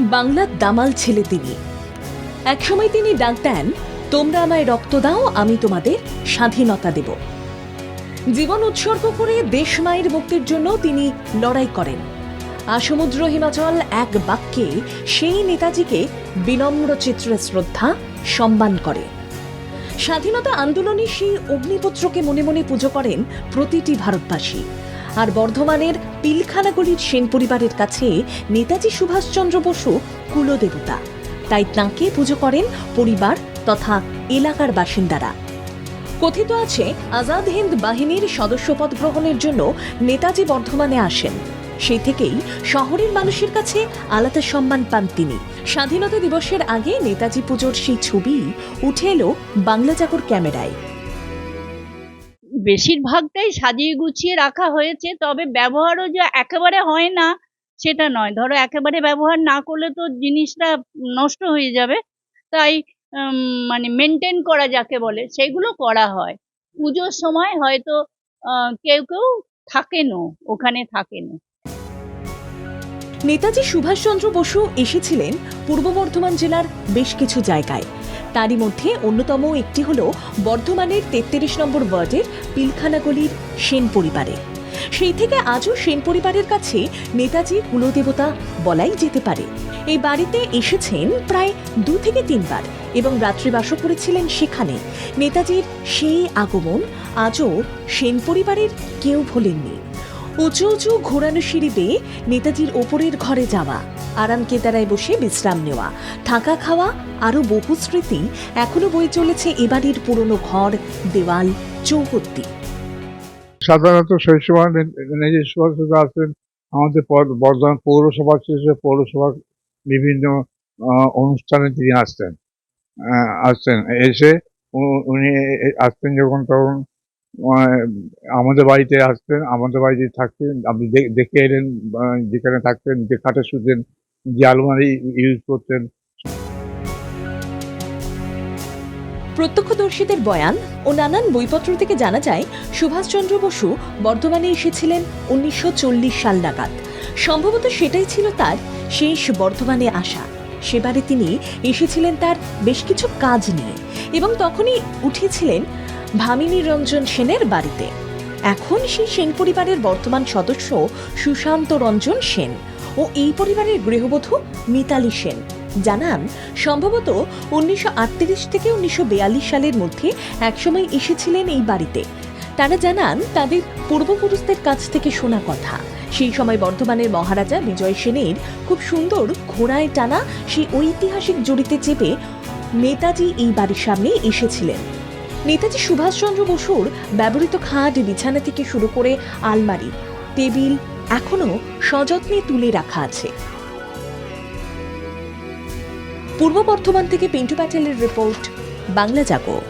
বাংলার দামাল ছেলে তিনি। একসময় তিনি ডাক দেন, তোমরা আমায় রক্ত দাও, আমি তোমাদের স্বাধীনতা দেব। জীবন উৎসর্গ করে দেশ মায়ের মুক্তির জন্য তিনি লড়াই করেন। আসমুদ্র হিমাচল এক বাক্যে সেই নেতাজিকে বিনম্র চিত্রে শ্রদ্ধা সম্মান করে। স্বাধীনতা আন্দোলনে সেই অগ্নিপুত্রকে মনে মনে পুজো করেন প্রতিটি ভারতবাসী। আর বর্ধমানের পিলখানাগুলির সেন পরিবারের কাছে নেতাজি সুভাষচন্দ্র বসু কুলদেবতা। তাই তাঁকে পুজো করেন পরিবার তথা এলাকার বাসিন্দারা। কথিত আছে, আজাদ হিন্দ বাহিনীর সদস্যপদ গ্রহণের জন্য নেতাজি বর্ধমানে আসেন। সেই থেকেই শহরের মানুষের কাছে আলাদা সম্মান পান তিনি। স্বাধীনতা দিবসের আগে নেতাজি পুজোর সেই ছবি উঠে এলো বাংলা জাগর ক্যামেরায়। বেশিরভাগটাই সাজিয়ে গুছিয়ে রাখা হয়েছে, তবে ব্যবহারও যে একেবারে হয় না সেটা নয়। ধরো একেবারে ব্যবহার না করলে তো জিনিসটা নষ্ট হয়ে যাবে। তাই মানে মেনটেন করা যাকে বলে, সেগুলো করা হয়। পুজোর সময় হয়তো কেউ কেউ থাকেনও, ওখানে থাকেনও। নেতাজি সুভাষচন্দ্র বসু এসেছিলেন পূর্ব বর্ধমান জেলার বেশ কিছু জায়গায়। তারই মধ্যে অন্যতম একটি হল বর্ধমানের তেত্রিশ নম্বর ওয়ার্ডের পিলখানাগলির সেন পরিবারে। সেই থেকে আজও সেন পরিবারের কাছে নেতাজি কুলদেবতা বলাই যেতে পারে। এই বাড়িতে এসেছেন প্রায় দু থেকে তিনবার এবং রাত্রিবাসও করেছিলেন সেখানে। নেতাজির সেই আগমন আজও সেন পরিবারের কেউ ভোলেননি। উঁচু উঁচু ঘোরানো সিঁড়ি বেয়ে নেতাজির ওপরের ঘরে যাওয়া। আরাম কেদারায় বসে বিশ্রাম নেওয়া। থাকা খাওয়া, আরও বহু স্মৃতি এখনও বয়ে চলেছে এবাড়ির পুরনো ঘর, দেওয়াল, চৌহদ্দি। সাধারণত সেই সময় নিজের সুভাষচন্দ্র আসতেন আমাদের বর্ধমান পৌরসভা শেষে পৌরসভার বিভিন্ন অনুষ্ঠানে তিনি আসতেন। আসতেন। এসে উনি আসতেন যখন, তখন আমাদের বাড়িতে আসতেন, আমাদের বাড়িতে থাকতেন, আপনি দেখে এলেন যেখানে থাকতেন, যে খাটে শুতেন, যে আলমারি ইউজ করতেন। প্রত্যক্ষদর্শীদের বয়ান ও নানান বইপত্র থেকে জানা যায়, সুভাষচন্দ্র বসু বর্ধমানে এসেছিলেন উনিশশো চল্লিশ সাল নাগাদ। সম্ভবত সেটাই ছিল তার শেষ বর্ধমানে আসা। সেবারে তিনি এসেছিলেন তার বেশ কিছু কাজ নিয়ে এবং তখনই উঠেছিলেন ভামিনী রঞ্জন সেনের বাড়িতে। এখন সেই সেন পরিবারের বর্তমান সদস্য সুশান্ত রঞ্জন সেন ও এই পরিবারের গৃহবধূ মিতালি সেন। জানান, সম্ভবত উনিশশো আটত্রিশ থেকে উনিশশো বিয়াল্লিশ সালের মধ্যে একসময় এসেছিলেন এই বাড়িতে। তারা জানান, তাদের পূর্বপুরুষদের কাছ থেকে শোনা কথা। সেই সময় বর্ধমানের মহারাজা বিজয় সেনের খুব সুন্দর ঘোড়ায় টানা সেই ঐতিহাসিক জড়িতে চেপে নেতাজি এই বাড়ির সামনে এসেছিলেন। নেতাজি সুভাষচন্দ্র বসুর ব্যবহৃত খাট বিছানা থেকে শুরু করে আলমারি, টেবিল এখনও সযত্নে তুলে রাখা আছে। পূর্ব বর্ধমান থেকে পিন্টু প্যাটেলের রিপোর্ট, বাংলা জাগো।